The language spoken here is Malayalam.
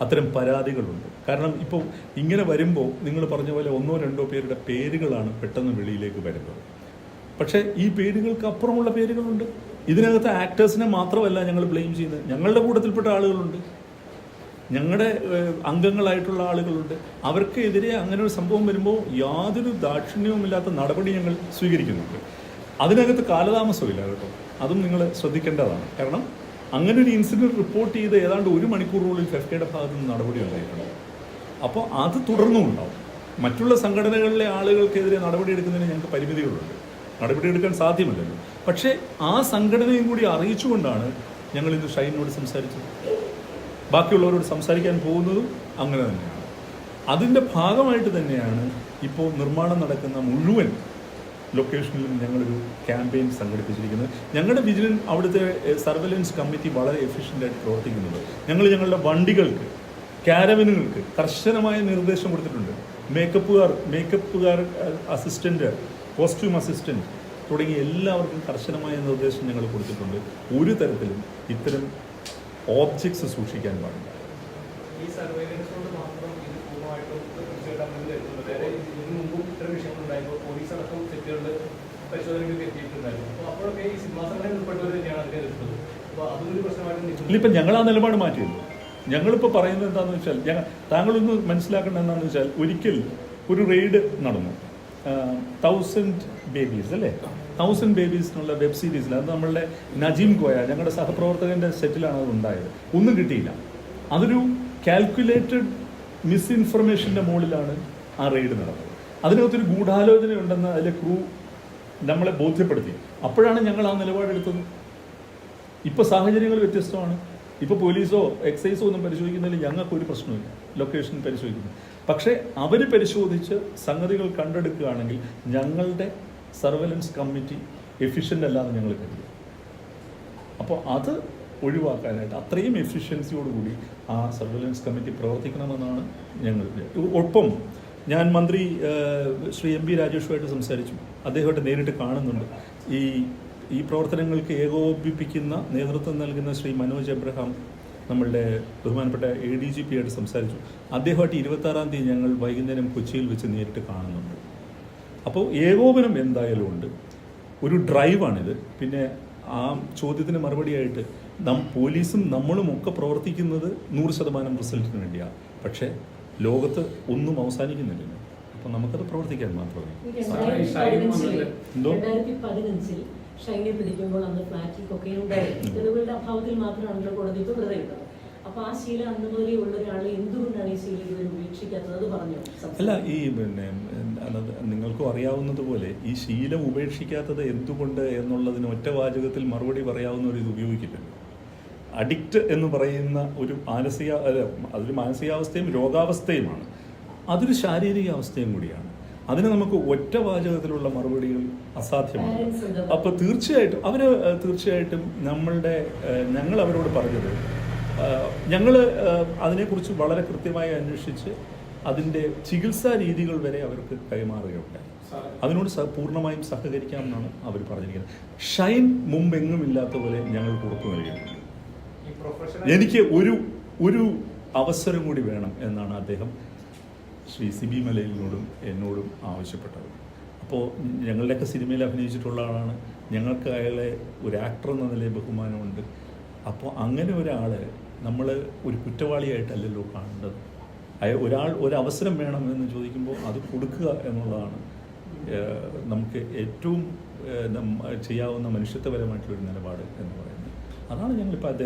അത്തരം പരാതികളുണ്ട്. കാരണം ഇപ്പോൾ ഇങ്ങനെ വരുമ്പോൾ നിങ്ങൾ പറഞ്ഞ പോലെ ഒന്നോ രണ്ടോ പേരുടെ പേരുകളാണ് പെട്ടെന്ന് വെളിയിലേക്ക് വരുന്നത്. പക്ഷേ ഈ പേരുകൾക്ക് അപ്പുറമുള്ള പേരുകളുണ്ട്. ഇതിനകത്ത് ആക്ടേഴ്സിനെ മാത്രമല്ല ഞങ്ങൾ ബ്ലെയിം ചെയ്യുന്നത്. ഞങ്ങളുടെ കൂട്ടത്തിൽപ്പെട്ട ആളുകളുണ്ട്. ഞങ്ങളുടെ അംഗങ്ങളായിട്ടുള്ള ആളുകളുണ്ട്. അവർക്കെതിരെ അങ്ങനെ ഒരു സംഭവം വരുമ്പോൾ യാതൊരു ദാക്ഷിണ്യവുമില്ലാത്ത നടപടി ഞങ്ങൾ സ്വീകരിക്കുന്നുണ്ട്. അതിനകത്ത് കാലതാമസമില്ല കേട്ടോ. അതും നിങ്ങൾ ശ്രദ്ധിക്കേണ്ടതാണ്. കാരണം അങ്ങനെ ഒരു ഇൻസിഡന്റ് റിപ്പോർട്ട് ചെയ്ത് ഏതാണ്ട് ഒരു മണിക്കൂറിനുള്ളിൽ ഫെഫ്കയുടെ ഭാഗത്ത് നിന്ന് നടപടി ഉണ്ടായിട്ടുണ്ട്. അപ്പോൾ അത് തുടർന്നും ഉണ്ടാവും. മറ്റുള്ള സംഘടനകളിലെ ആളുകൾക്കെതിരെ നടപടിയെടുക്കുന്നതിന് ഞങ്ങൾക്ക് പരിമിതികളുണ്ട്. നടപടിയെടുക്കാൻ സാധ്യമല്ലല്ലോ. പക്ഷേ ആ സംഘടനയും കൂടി അറിയിച്ചുകൊണ്ടാണ് ഞങ്ങൾ ഇന്ന് ഷൈനോട് സംസാരിച്ചത്. ബാക്കിയുള്ളവരോട് സംസാരിക്കാൻ പോകുന്നതും അങ്ങനെ തന്നെയാണ്. അതിന്റെ ഭാഗമായിട്ട് തന്നെയാണ് ഇപ്പോൾ നിർമ്മാണം നടക്കുന്ന മുഴുവൻ ലൊക്കേഷനിലും ഞങ്ങളൊരു ക്യാമ്പയിൻ സംഘടിപ്പിച്ചിരിക്കുന്നത്. ഞങ്ങളുടെ വിജിലൻ അവിടുത്തെ സർവൈലൻസ് കമ്മിറ്റി വളരെ എഫിഷ്യന്റായിട്ട് പ്രവർത്തിക്കുന്നുണ്ട്. ഞങ്ങൾ ഞങ്ങളുടെ വണ്ടികൾക്ക് ക്യാരവിനുകൾക്ക് കർശനമായ നിർദ്ദേശം കൊടുത്തിട്ടുണ്ട്. മേക്കപ്പുകാർ മേക്കപ്പുകാർ അസിസ്റ്റന്റ് കോസ്റ്റ്യൂം അസിസ്റ്റന്റ് തുടങ്ങിയ എല്ലാവർക്കും കർശനമായ നിർദ്ദേശം ഞങ്ങൾ കൊടുത്തിട്ടുണ്ട്. ഒരു തരത്തിലും ഇത്തരം ഓബ്ജക്ട്സ് സൂക്ഷിക്കാൻ പാടില്ല. ഈ സർവൈലൻസ് കൊണ്ട് മാത്രം ഇല്ലിപ്പം ഞങ്ങൾ ആ നിലപാട് മാറ്റിയത്. ഞങ്ങളിപ്പോൾ പറയുന്നത് എന്താണെന്ന് വെച്ചാൽ ഞങ്ങൾ താങ്കളൊന്ന് മനസ്സിലാക്കേണ്ട എന്താണെന്ന് വെച്ചാൽ ഒരിക്കൽ ഒരു റെയ്ഡ് നടന്നു. തൗസൻഡ് ബേബീസ് അല്ലേ? തൗസൻഡ് ബേബീസ് എന്നുള്ള വെബ് സീരീസിൽ അത് നമ്മളുടെ നജീം കോയ ഞങ്ങളുടെ സഹപ്രവർത്തകന്റെ സെറ്റിലാണ് അത് ഉണ്ടായത്. ഒന്നും കിട്ടിയില്ല. അതൊരു കാൽക്കുലേറ്റഡ് മിസ്ഇൻഫർമേഷന്റെ മുകളിലാണ് ആ റെയ്ഡ് നടന്നത്. അതിനകത്തൊരു ഗൂഢാലോചന ഉണ്ടെന്ന് അതിലെ ക്രൂ നമ്മളെ ബോധ്യപ്പെടുത്തി. അപ്പോഴാണ് ഞങ്ങൾ ആ നിലപാടെടുത്തത്. ഇപ്പൊ സാഹചര്യങ്ങൾ വ്യത്യസ്തമാണ്. ഇപ്പൊ പോലീസോ എക്സൈസോ ഒന്നും പരിശോധിക്കുന്നതിൽ ഞങ്ങൾക്ക് ഒരു പ്രശ്നമില്ല ലൊക്കേഷൻ പരിശോധിക്കുന്നു. പക്ഷേ അവർ പരിശോധിച്ച് സംഗതികൾ കണ്ടെടുക്കുകയാണെങ്കിൽ ഞങ്ങളുടെ സർവലൻസ് കമ്മിറ്റി എഫിഷ്യന്റ് അല്ലാതെ ഞങ്ങൾ കരുതി. അപ്പോൾ അത് ഒഴിവാക്കാനായിട്ട് അത്രയും എഫിഷ്യൻസിയോടുകൂടി ആ സർവലൻസ് കമ്മിറ്റി പ്രവർത്തിക്കണമെന്നാണ് ഞങ്ങൾ ഒപ്പം ഞാൻ മന്ത്രി ശ്രീ എം പി രാജേഷുമായിട്ട് സംസാരിച്ചു. അദ്ദേഹമായിട്ട് നേരിട്ട് കാണുന്നുണ്ട്. ഈ ഈ പ്രവർത്തനങ്ങൾക്ക് ഏകോപിപ്പിക്കുന്ന നേതൃത്വം നൽകുന്ന ശ്രീ മനോജ് എബ്രഹാം നമ്മളുടെ ബഹുമാനപ്പെട്ട എ ഡി ജി പി ആയിട്ട് സംസാരിച്ചു. അദ്ദേഹമായിട്ട് ഇരുപത്താറാം തീയതി ഞങ്ങൾ വൈകുന്നേരം കൊച്ചിയിൽ വെച്ച് നേരിട്ട് കാണുന്നുണ്ട്. അപ്പോൾ ഏകോപനം എന്തായാലും ഉണ്ട്. ഒരു ഡ്രൈവാണിത്. പിന്നെ ആ ചോദ്യത്തിന് മറുപടിയായിട്ട് നം പോലീസും നമ്മളും ഒക്കെ പ്രവർത്തിക്കുന്നത് നൂറ് ശതമാനം റിസൾട്ടിന് വേണ്ടിയാണ് പക്ഷേ ലോകത്ത് ഒന്നും അവസാനിക്കുന്നില്ല അപ്പോൾ നമുക്കത് പ്രവർത്തിക്കാൻ മാത്രമേ. എന്തോ? രണ്ടായിരത്തി പതിനഞ്ചിൽ ഷൈനെ പിടിക്കുമ്പോൾ അന്ന് ഫ്ലാറ്റിൽ കൊക്കൈൻ ഉണ്ടായിരുന്നു തെളിവുകളുടെ അഭാവത്തിൽ മാത്രമാണല്ലോ കോടതി ഇപ്പോൾ വെറുതെ ഇട്ടത് അപ്പൊ ആ ശീലം അന്ന് മുതലേ ഉള്ള എന്തുകൊണ്ടാണ് ഈ ശീലം ഇതുവരെ ഉപേക്ഷിക്കാത്തത്? പറഞ്ഞു? അല്ല ഈ പിന്നെ നിങ്ങൾക്കും അറിയാവുന്നതുപോലെ ഈ ശീലം ഉപേക്ഷിക്കാത്തത് എന്തുകൊണ്ട് എന്നുള്ളതിന് ഒറ്റ വാചകത്തിൽ മറുപടി പറയാവുന്ന ഒരു ഇത് ഉപയോഗിക്കില്ലല്ലോ. അഡിക്റ്റ് എന്ന് പറയുന്ന ഒരു മാനസിക അതൊരു മാനസികാവസ്ഥയും രോഗാവസ്ഥയുമാണ്. അതൊരു ശാരീരിക അവസ്ഥയും കൂടിയാണ്. അതിന് നമുക്ക് ഒറ്റ വാചകത്തിലുള്ള മറുപടികൾ അസാധ്യമാണ്. അപ്പോൾ തീർച്ചയായിട്ടും അവർ തീർച്ചയായിട്ടും നമ്മളുടെ ഞങ്ങൾ അവരോട് പറഞ്ഞത് ഞങ്ങൾ അതിനെക്കുറിച്ച് വളരെ കൃത്യമായി അന്വേഷിച്ച് അതിന്റെ ചികിത്സാ രീതികൾ വരെ അവർക്ക് കൈമാറുകയുണ്ടായി. അതിനോട് സ പൂർണമായും സഹകരിക്കാമെന്നാണ് അവർ പറഞ്ഞിരിക്കുന്നത്. ഷൈൻ മുമ്പെങ്ങും ഇല്ലാത്ത പോലെ ഞങ്ങൾ ഉറപ്പ് നൽകിയിട്ടുണ്ട്. എനിക്ക് ഒരു ഒരു അവസരം കൂടി വേണം എന്നാണ് അദ്ദേഹം ശ്രീ സിബി മലയിലിനോടും എന്നോടും ആവശ്യപ്പെട്ടത്. അപ്പോൾ ഞങ്ങളുടെയൊക്കെ സിനിമയിൽ അഭിനയിച്ചിട്ടുള്ള ആളാണ്. ഞങ്ങൾക്ക് അയാളെ ഒരു ആക്ടർ എന്ന നിലയിൽ ബഹുമാനമുണ്ട്. അപ്പോൾ അങ്ങനെ ഒരാൾ നമ്മൾ ഒരു കുറ്റവാളിയായിട്ടല്ലല്ലോ കാണേണ്ടത്. അയാൾ ഒരാൾ ഒരവസരം വേണം എന്ന് ചോദിക്കുമ്പോൾ അത് കൊടുക്കുക എന്നുള്ളതാണ് നമുക്ക് ഏറ്റവും ചെയ്യാവുന്ന മനുഷ്യത്വപരമായിട്ടുള്ളൊരു നിലപാട് എന്ന് പറയുന്നത്. അതാണ് ഞങ്ങളിപ്പോൾ അദ്ദേഹം